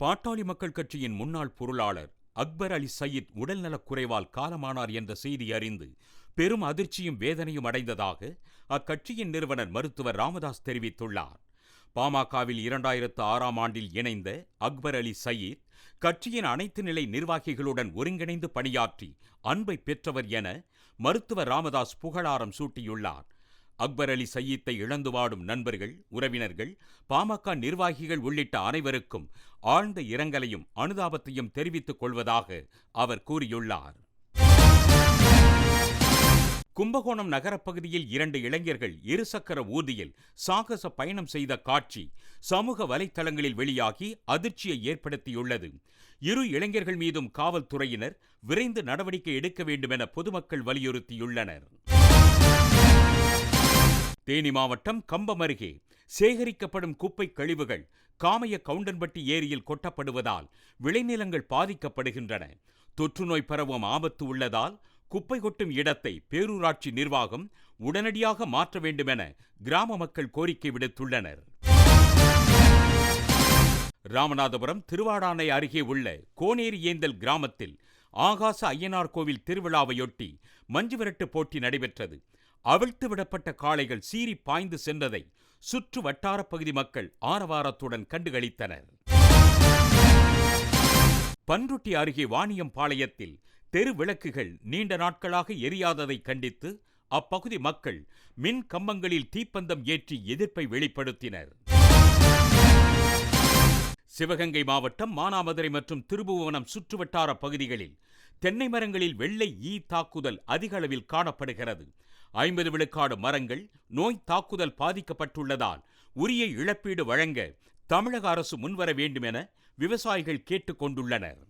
பாட்டாளி மக்கள் கட்சியின் முன்னாள் பொருளாளர் அக்பர் அலி சயீத் உடல்நலக் குறைவால் காலமானார் என்ற செய்தி அறிந்து பெரும் அதிர்ச்சியும் வேதனையும் அடைந்ததாக அக்கட்சியின் நிறுவனர் மருத்துவர் ராமதாஸ் தெரிவித்துள்ளார். பாமகவில் இரண்டாயிரத்து ஆறாம் ஆண்டில் இணைந்த அக்பர் அலி சயீத் கட்சியின் அனைத்து நிலை நிர்வாகிகளுடன் ஒருங்கிணைந்து பணியாற்றி அன்பை பெற்றவர் என மருத்துவர் ராமதாஸ் புகழாரம் சூட்டியுள்ளார். அக்பர் அலி சயீத்தை இழந்து வாடும் நண்பர்கள் உறவினர்கள் பாமக நிர்வாகிகள் உள்ளிட்ட அனைவருக்கும் ஆழ்ந்த இரங்கலையும் அனுதாபத்தையும் தெரிவித்துக் கொள்வதாக அவர் கூறியுள்ளார். கும்பகோணம் நகரப்பகுதியில் இரண்டு இளைஞர்கள் இருசக்கர ஊர்தியில் சாகச பயணம் செய்த காட்சி சமூக வலைத்தளங்களில் வெளியாகி அதிர்ச்சியை ஏற்படுத்தியுள்ளது. இரு இளைஞர்கள் மீதும் காவல்துறையினர் விரைந்து நடவடிக்கை எடுக்க வேண்டும் என பொதுமக்கள் வலியுறுத்தியுள்ளனர். தேனி மாவட்டம் கம்பம் அருகே சேகரிக்கப்படும் குப்பை கழிவுகள் காமைய கவுண்டன்பட்டி ஏரியில் கொட்டப்படுவதால் விளைநிலங்கள் பாதிக்கப்படுகின்றன. தொற்றுநோய் பரவும் ஆபத்து உள்ளதால் குப்பை கொட்டும் இடத்தை பேரூராட்சி நிர்வாகம் உடனடியாக மாற்ற வேண்டுமென கிராம மக்கள் கோரிக்கை விடுத்துள்ளனர். ராமநாதபுரம் திருவாடானை அருகே உள்ள கோனேரி ஏந்தல் கிராமத்தில் ஆகாச ஐயனார் கோவில் திருவிழாவையொட்டி மஞ்சுவிரட்டு போட்டி நடைபெற்றது. அவிழ்த்து விடப்பட்ட காளைகள் சீறி பாய்ந்து சென்றதை சுற்று வட்டார பகுதி மக்கள் ஆரவாரத்துடன் கண்டுகளித்தனர். பன்ருட்டி அருகே வாணியம்பாளையத்தில் தெரு விளக்குகள் நீண்ட நாட்களாக எரியாததை கண்டித்து அப்பகுதி மக்கள் மின் கம்பங்களில் தீப்பந்தம் ஏற்றி எதிர்ப்பை வெளிப்படுத்தினர். சிவகங்கை மாவட்டம் மானாமதுரை மற்றும் திருபுவனம் சுற்றுவட்டார பகுதிகளில் தென்னை மரங்களில் வெள்ளை ஈ தாக்குதல் அதிக அளவில் காணப்படுகிறது. ஐம்பது விழுக்காடு மரங்கள் நோய் தாக்குதல் பாதிக்கப்பட்டுள்ளதால் உரிய இழப்பீடு வழங்க தமிழக அரசு முன்வர வேண்டும் என விவசாயிகள் கேட்டுக் கொண்டுள்ளனர்.